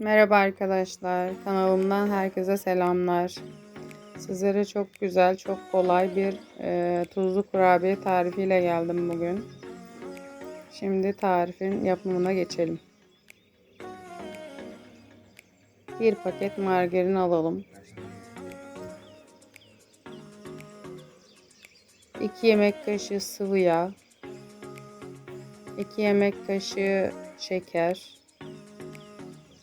Merhaba arkadaşlar. Kanalımdan herkese selamlar. Sizlere çok güzel, çok kolay bir e, tuzlu kurabiye tarifiyle geldim bugün. Şimdi tarifin yapımına geçelim. Bir paket margarin alalım. 2 yemek kaşığı sıvı yağ. 2 yemek kaşığı şeker.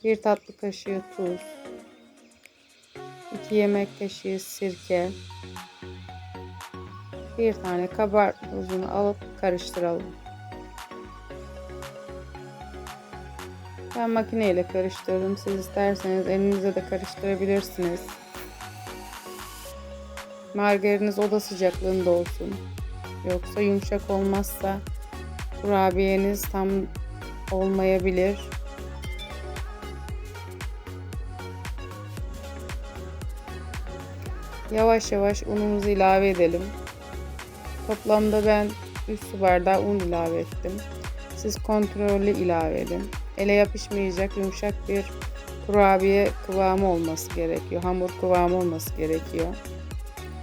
1 tatlı kaşığı tuz, 2 yemek kaşığı sirke, 1 tane kabartma tuzunu alıp karıştıralım. Ben makineyle karıştırdım. Siz isterseniz elinizle de karıştırabilirsiniz. Margariniz oda sıcaklığında olsun. Yoksa yumuşak olmazsa kurabiyeniz tam olmayabilir. Yavaş yavaş unumuzu ilave edelim. Toplamda ben 3 su bardağı un ilave ettim. Siz kontrollü ilave edin. Ele yapışmayacak yumuşak bir kurabiye kıvamı olması gerekiyor. Hamur kıvamı olması gerekiyor.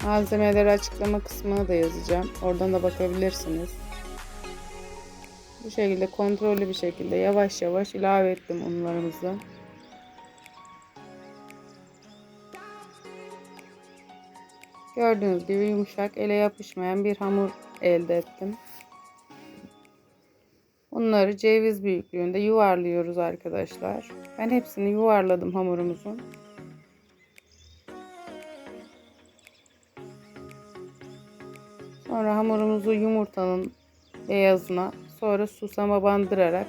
Malzemeleri açıklama kısmına da yazacağım. Oradan da bakabilirsiniz. Bu şekilde kontrollü bir şekilde yavaş yavaş ilave ettim unlarımızı. Gördüğünüz gibi yumuşak, ele yapışmayan bir hamur elde ettim. Bunları ceviz büyüklüğünde yuvarlıyoruz arkadaşlar. Ben hepsini yuvarladım hamurumuzun. Sonra hamurumuzu yumurtanın beyazına, sonra susama bandırarak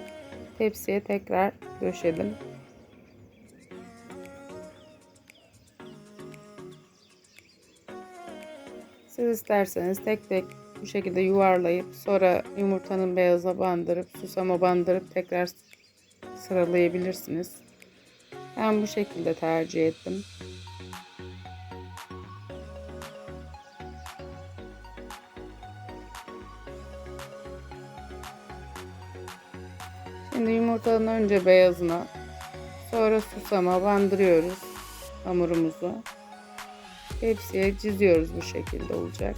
tepsiye tekrar döşedim. Siz isterseniz tek tek bu şekilde yuvarlayıp sonra yumurtanın beyazına bandırıp susama bandırıp tekrar sıralayabilirsiniz. Ben bu şekilde tercih ettim. Şimdi yumurtanın önce beyazına sonra susama bandırıyoruz hamurumuzu. Tepsiye çiziyoruz bu şekilde olacak.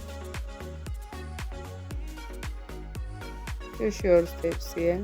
Döşüyoruz tepsiye.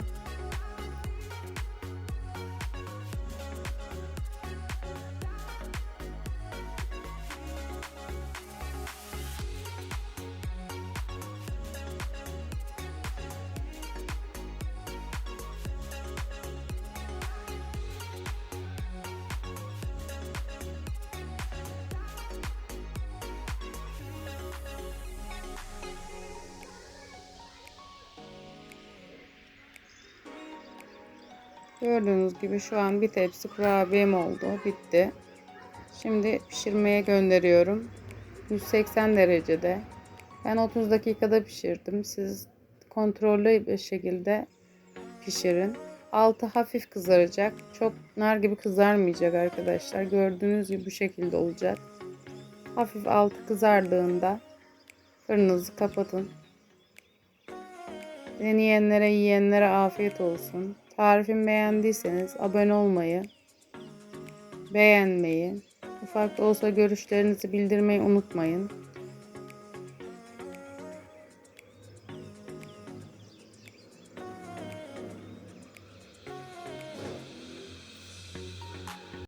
Gördüğünüz gibi şu an bir tepsi kurabiyem oldu. Bitti. Şimdi pişirmeye gönderiyorum. 180 derecede. Ben 30 dakikada pişirdim. Siz kontrollü bir şekilde pişirin. Altı hafif kızaracak. Çok nar gibi kızarmayacak arkadaşlar. Gördüğünüz gibi bu şekilde olacak. Hafif altı kızardığında fırınınızı kapatın. Deneyenlere, yiyenlere afiyet olsun. Tarifimi beğendiyseniz abone olmayı, beğenmeyi, ufak da olsa görüşlerinizi bildirmeyi unutmayın.